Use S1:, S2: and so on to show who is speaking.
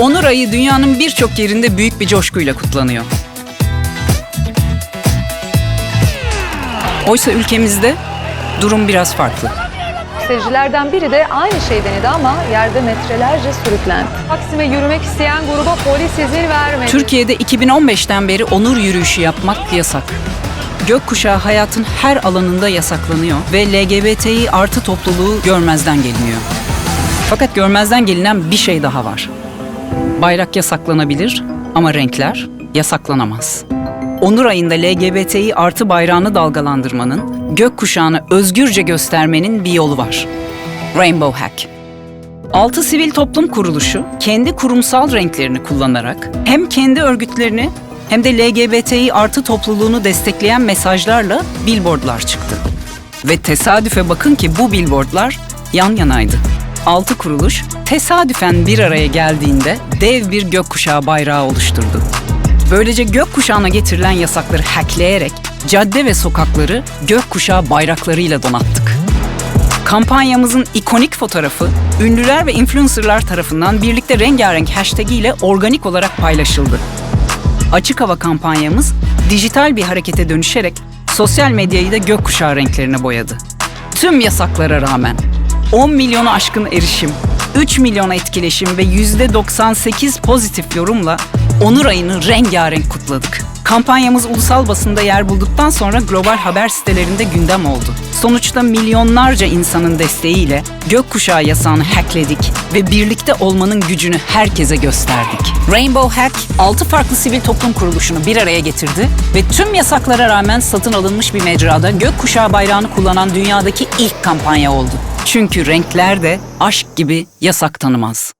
S1: Onur Ayı dünyanın birçok yerinde büyük bir coşkuyla kutlanıyor. Oysa ülkemizde durum biraz farklı.
S2: Seyircilerden biri de aynı şey denedi ama yerde metrelerce sürüklendi. Taksim'e yürümek isteyen gruba polis izin vermedi.
S1: Türkiye'de 2015'ten beri onur yürüyüşü yapmak yasak. Gökkuşağı hayatın her alanında yasaklanıyor ve LGBTİ artı topluluğu görmezden geliniyor. Fakat görmezden gelinen bir şey daha var. Bayrak yasaklanabilir ama renkler yasaklanamaz. Onur ayında LGBTİ artı bayrağını dalgalandırmanın, gökkuşağını özgürce göstermenin bir yolu var. Rainbow Hack. Altı sivil toplum kuruluşu kendi kurumsal renklerini kullanarak hem kendi örgütlerini hem de LGBTİ artı topluluğunu destekleyen mesajlarla billboardlar çıktı. Ve tesadüfe bakın ki bu billboardlar yan yanaydı. Altı kuruluş tesadüfen bir araya geldiğinde dev bir gökkuşağı bayrağı oluşturdu. Böylece gökkuşağına getirilen yasakları hackleyerek cadde ve sokakları gökkuşağı bayraklarıyla donattık. Kampanyamızın ikonik fotoğrafı ünlüler ve influencerlar tarafından birlikte rengarenk hashtag ile organik olarak paylaşıldı. Açık hava kampanyamız dijital bir harekete dönüşerek sosyal medyayı da gökkuşağı renklerine boyadı. Tüm yasaklara rağmen 10 milyona aşkın erişim, 3 milyon etkileşim ve %98 pozitif yorumla Onur ayını rengarenk kutladık. Kampanyamız ulusal basında yer bulduktan sonra global haber sitelerinde gündem oldu. Sonuçta milyonlarca insanın desteğiyle gökkuşağı yasağını hackledik ve birlikte olmanın gücünü herkese gösterdik. Rainbow Hack, 6 farklı sivil toplum kuruluşunu bir araya getirdi ve tüm yasaklara rağmen satın alınmış bir mecrada gökkuşağı bayrağını kullanan dünyadaki ilk kampanya oldu. Çünkü renkler de aşk gibi yasak tanımaz.